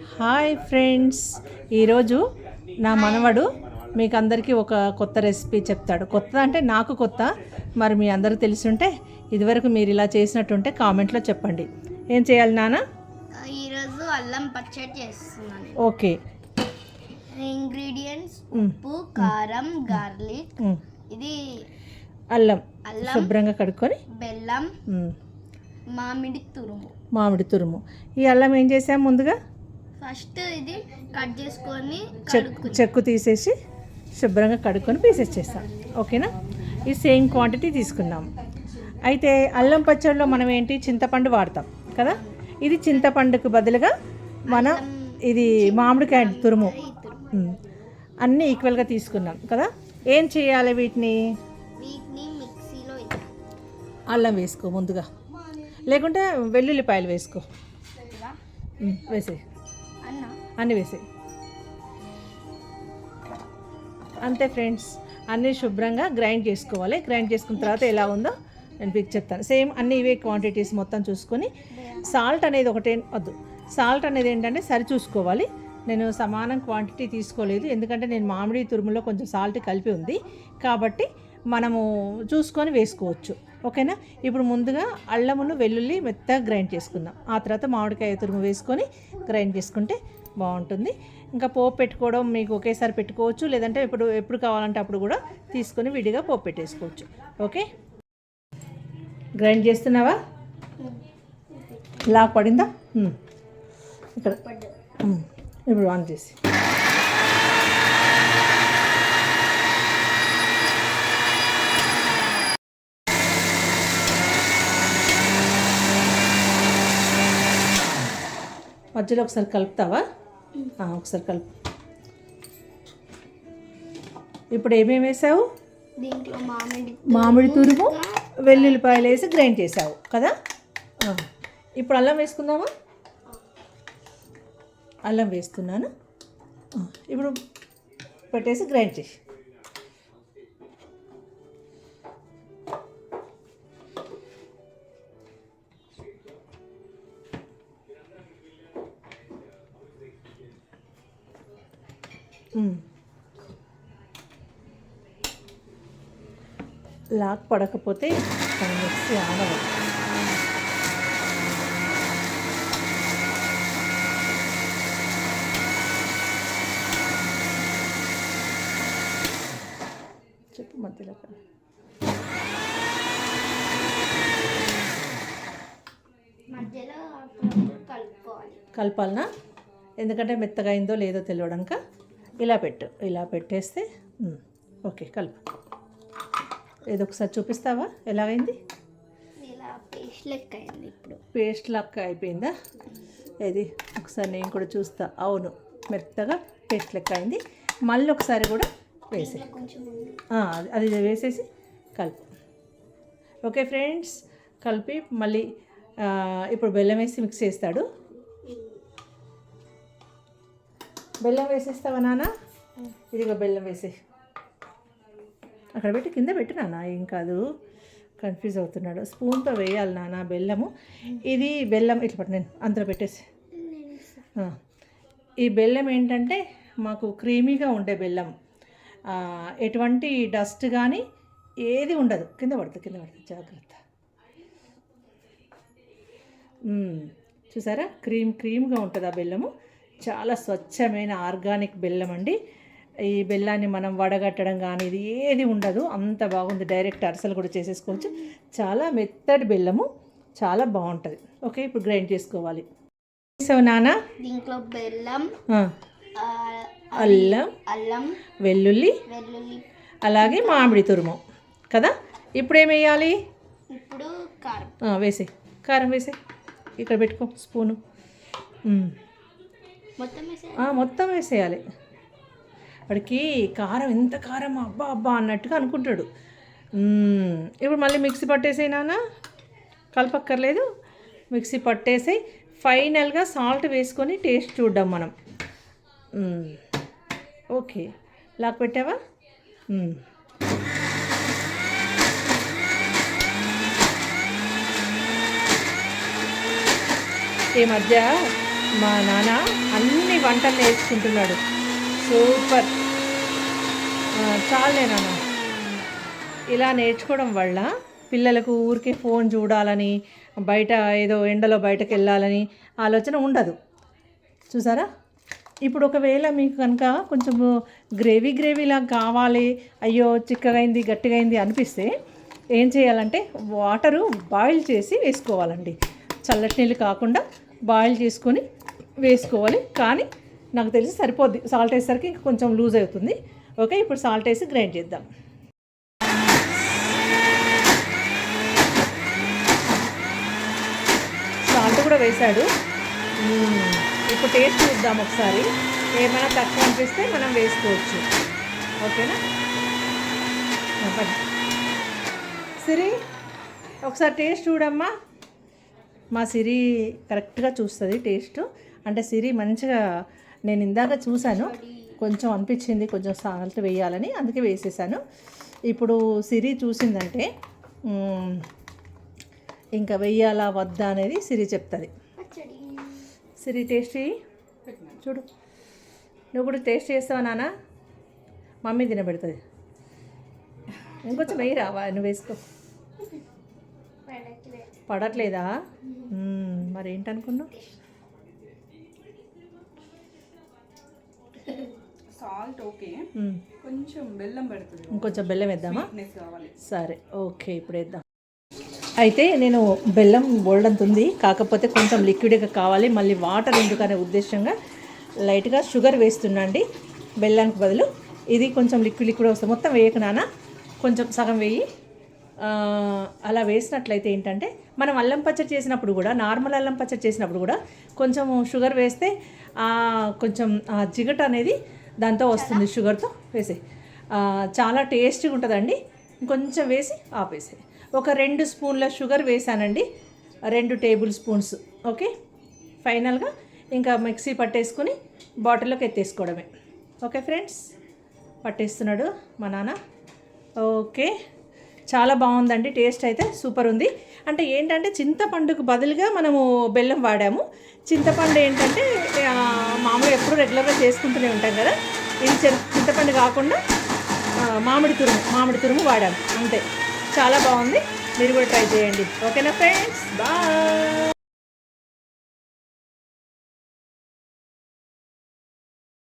Hi friends ఈరోజు నా మనవడు మీకు అందరికీ ఒక కొత్త రెసిపీ చెప్తాడు. కొత్త అంటే నాకు కొత్త మరి మీ అందరూ తెలిసుంటే ఇదివరకు మీరు ఇలా చేసినట్టుంటే కామెంట్లో చెప్పండి. ఏం చేయాలి నాన్న? ఈరోజు అల్లం పచ్చడి చేస్తున్నాను. ఓకే ఇంగ్రీడియంట్స్ మ్, ఉప్పు కారం గార్లిక్ మ్. ఇది అల్లం అల్లం శుభ్రంగా కడుక్కొని బెల్లం మామిడి తురుము. మామిడి తురుము. ఈ అల్లం ఏం చేసాం ముందుగా? ఫస్ట్ ఇది కట్ చేసుకొని చెక్కు తీసేసి శుభ్రంగా కడుక్కొని పీసెస్ చేస్తాం. ఓకేనా? ఈ సేమ్ క్వాంటిటీ తీసుకున్నాం అయితే అల్లం పచ్చడిలో మనం ఏంటి? చింతపండు వాడతాం కదా? ఇది చింతపండుకు బదులుగా మనం ఇది మామిడికాయ తురుము. అన్నీ ఈక్వల్గా తీసుకున్నాం కదా? ఏం చేయాలి వీటిని. అల్లం వేసుకో ముందుగా. లేకుంటే వెల్లుల్లిపాయలు వేసుకో. వేసేయి. అన్న అన్నీ అంతే ఫ్రెండ్స్ అన్నీ శుభ్రంగా గ్రైండ్ చేసుకోవాలి. గ్రైండ్ చేసుకున్న తర్వాత ఎలా ఉందో నేను మీకు చెప్తాను. సేమ్ అన్ని ఇవే క్వాంటిటీస్ మొత్తం చూసుకొని సాల్ట్ అనేది ఒకటే వద్దు. సాల్ట్ అనేది ఏంటంటే సరి చూసుకోవాలి. నేను సమానం క్వాంటిటీ తీసుకోలేదు. ఎందుకంటే నేను మామిడి తురుములో కొంచెం సాల్ట్ కలిపి ఉంది. కాబట్టి మనము చూసుకొని వేసుకోవచ్చు. ఓకేనా? ఇప్పుడు ముందుగా అల్లమును వెల్లుల్లి మెత్తగా గ్రైండ్ చేసుకుందాం. ఆ తర్వాత మామిడికాయ తురుము వేసుకొని గ్రైండ్ చేసుకుంటే బాగుంటుంది. ఇంకా పోపు పెట్టుకోవడం మీకు ఒకేసారి పెట్టుకోవచ్చు. లేదంటే ఇప్పుడు ఎప్పుడు కావాలంటే అప్పుడు కూడా తీసుకొని విడిగా పోపు పెట్టేసుకోవచ్చు. ఓకే? గ్రైండ్ చేస్తున్నావా? లాక్ పడిందా? ఇక్కడ. ఇప్పుడు ఆన్ చేసి. మధ్యలో ఒకసారి కలుపుతావా? ఒకసారి కలుపు. ఇప్పుడు ఏమేమి వేసావు? దీంట్లో మామిడి మామిడి తురుము వెల్లుల్లిపాయలు వేసి గ్రైండ్ చేసావు కదా. ఇప్పుడు అల్లం వేసుకుందామా? అల్లం వేస్తున్నాను. ఇప్పుడు పెట్టేసి గ్రైండ్ చేసి లాక్ పడకపోతే మిక్సీ ఆనదు చెప్పు మధ్యలో కలపాలనా? ఎందుకంటే మెత్తగా అయిందో లేదో తెలియడాక ఇలా పెట్టు ఇలా పెట్టేస్తే ఓకే కలుపు. ఏదో ఒకసారి చూపిస్తావా? ఎలాగైంది? ఇలా పేస్ట్ లెక్క అయింది ఇప్పుడు. పేస్ట్ లక్క అయిపోయిందా? ఇది ఒకసారి నేను కూడా చూస్తా. అవును మెత్తగా పేస్ట్ లెక్క అయింది. మళ్ళీ ఒకసారి కూడా వేసే. అది అది వేసేసి కలుపు. ఓకే ఫ్రెండ్స్ కలిపి మళ్ళీ ఇప్పుడు బెల్లం వేసి మిక్స్ చేస్తాడు. బెల్లం వేసేస్తావా నాన్న? ఇదిగో బెల్లం వేసే. అక్కడ పెట్టి కింద పెట్టు నాన్న ఏం కాదు. కన్ఫ్యూజ్ అవుతున్నాడు. స్పూన్తో వేయాలి నాన్న బెల్లము. ఇది బెల్లం ఇట్లా పట్టు నేను అందులో పెట్టేసి. ఈ బెల్లం ఏంటంటే మాకు క్రీమీగా ఉండే బెల్లం. ఎటువంటి డస్ట్ కానీ ఏది ఉండదు. కింద పడుతుంది కింద పడుతుంది జాగ్రత్త. చూసారా? క్రీమ్ క్రీమ్గా ఉంటుంది ఆ బెల్లము. చాలా స్వచ్ఛమైన ఆర్గానిక్ బెల్లం అండి. ఈ బెల్లాన్ని మనం వడగట్టడం కానీ ఇది ఏది ఉండదు. అంత బాగుంది. డైరెక్ట్ అరసలు కూడా చేసేసుకోవచ్చు. చాలా మెత్తటి బెల్లము. చాలా బాగుంటుంది. ఓకే ఇప్పుడు గ్రైండ్ చేసుకోవాలి. సో నాన్న దీంట్లో బెల్లం అల్లం అల్లం వెల్లుల్లి వెల్లుల్లి అలాగే మామిడి తురుము. కదా? ఇప్పుడు ఏం వేయాలి? ఇప్పుడు కారం. వేసే కారం వేసే ఇక్కడ పెట్టుకో స్పూను. మొత్తం మొత్తం వేసేయాలి. వాడికి కారం ఎంత కారం? అబ్బా అబ్బా అన్నట్టుగా అనుకుంటాడు. ఇప్పుడు మళ్ళీ మిక్సీ పట్టేసేనానా కలపక్కర్లేదు. మిక్సీ పట్టేసి ఫైనల్గా సాల్ట్ వేసుకొని టేస్ట్ చూద్దాం మనం. ఓకే. లాక్ పెట్టావా? ఈ మధ్య? మా నాన్న అన్ని వంటలు నేర్చుకుంటున్నాడు. సూపర్. చాలే నాన్న. ఇలా నేర్చుకోవడం వల్ల పిల్లలకు ఊరికే ఫోన్ చూడాలని బయట ఏదో ఎండలో బయటకు వెళ్ళాలని ఆలోచన ఉండదు. చూసారా? ఇప్పుడు ఒకవేళ మీకు కనుక కొంచెం గ్రేవీ గ్రేవీలా కావాలి అయ్యో చిక్కగైంది గట్టిగైంది అనిపిస్తే ఏం చేయాలంటే వాటరు బాయిల్ చేసి వేసుకోవాలండి. చల్లటి నీళ్ళు కాకుండా బాయిల్ చేసుకొని వేసుకోవాలి. కానీ నాకు తెలిసి సరిపోద్ది. సాల్ట్ వేసేసరికి ఇంకా కొంచెం లూజ్ అవుతుంది. ఓకే ఇప్పుడు సాల్ట్ వేసి గ్రైండ్ చేద్దాం. సాల్ట్ కూడా వేశాడు ఇప్పుడు టేస్ట్ చూద్దాం ఒకసారి. ఏమైనా తక్కువ అనిపిస్తే మనం వేసుకోవచ్చు. ఓకేనా? సిరి ఒకసారి టేస్ట్ చూడమ్మా. మా సిరి కరెక్ట్గా చూస్తుంది టేస్ట్. అంటే సిరి మంచిగా నేను ఇందాక చూశాను. కొంచెం అనిపించింది కొంచెం సాల్ట్ వేయాలని అందుకే వేసేసాను. ఇప్పుడు సిరి చూసిందంటే ఇంకా వెయ్యాలా వద్దా అనేది సిరి చెప్తుంది. సిరి టేస్ట్ చూడు. నువ్వు కూడా టేస్ట్ చేస్తావా నాన్న? మమ్మీ తినబెడుతుంది. ఇంకొంచెం వెయ్యి రావా నువ్వు వేసుకో. పడట్లేదా? పడట్లేదా మ్మ్, సాల్ట్ ఓకే. కొంచెం బెల్లం పెడుతుంది. ఇంకొంచెం బెల్లం వేద్దామా? సరే ఓకే ఇప్పుడు వేద్దాం. అయితే నేను బెల్లం బోల్డంత ఉంది కాకపోతే కొంచెం లిక్విడ్గా కావాలి. మళ్ళీ వాటర్ ఎందుకనే ఉద్దేశంగా లైట్గా షుగర్ వేస్తున్నా అండి. బెల్లానికి బదులు ఇది కొంచెం లిక్విడ్ లిక్విడ్ వస్తుంది. మొత్తం వేయక నాన్న. కొంచెం సగం వేయి. అలా వేసినట్లయితే ఏంటంటే మనం అల్లం పచ్చడి చేసినప్పుడు కూడా నార్మల్ అల్లం పచ్చడి చేసినప్పుడు కూడా కొంచెం షుగర్ వేస్తే కొంచెం ఆ జిగట అనేది దాంతో వస్తుంది షుగర్తో వేసే. చాలా టేస్టీగా ఉంటుందండి. కొంచెం వేసి ఆపేసి. ఒక రెండు స్పూన్ల షుగర్ వేసానండి. రెండు టేబుల్ స్పూన్స్ ఓకే? ఫైనల్గా ఇంకా మిక్సీ పట్టేసుకుని బాటిల్లోకి ఎత్తేసుకోవడమే. Okay friends? పట్టేస్తున్నాడు మా నాన్న. ఓకే. చాలా బాగుందండి టేస్ట్ అయితే సూపర్ ఉంది. అంటే ఏంటంటే చింతపండుకు బదులుగా మనము బెల్లం వాడాము. చింతపండు ఏంటంటే మామూలు మామూలుగా ఎప్పుడు రెగ్యులర్గా చేసుకుంటూనే ఉంటాం కదా. ఇది చింతపండు కాకుండా మామిడి తురుము మామిడి తురుము వాడాము. అంతే. చాలా బాగుంది. మీరు కూడా ట్రై చేయండి. ఓకేనా ఫ్రెండ్స్? బాయ్!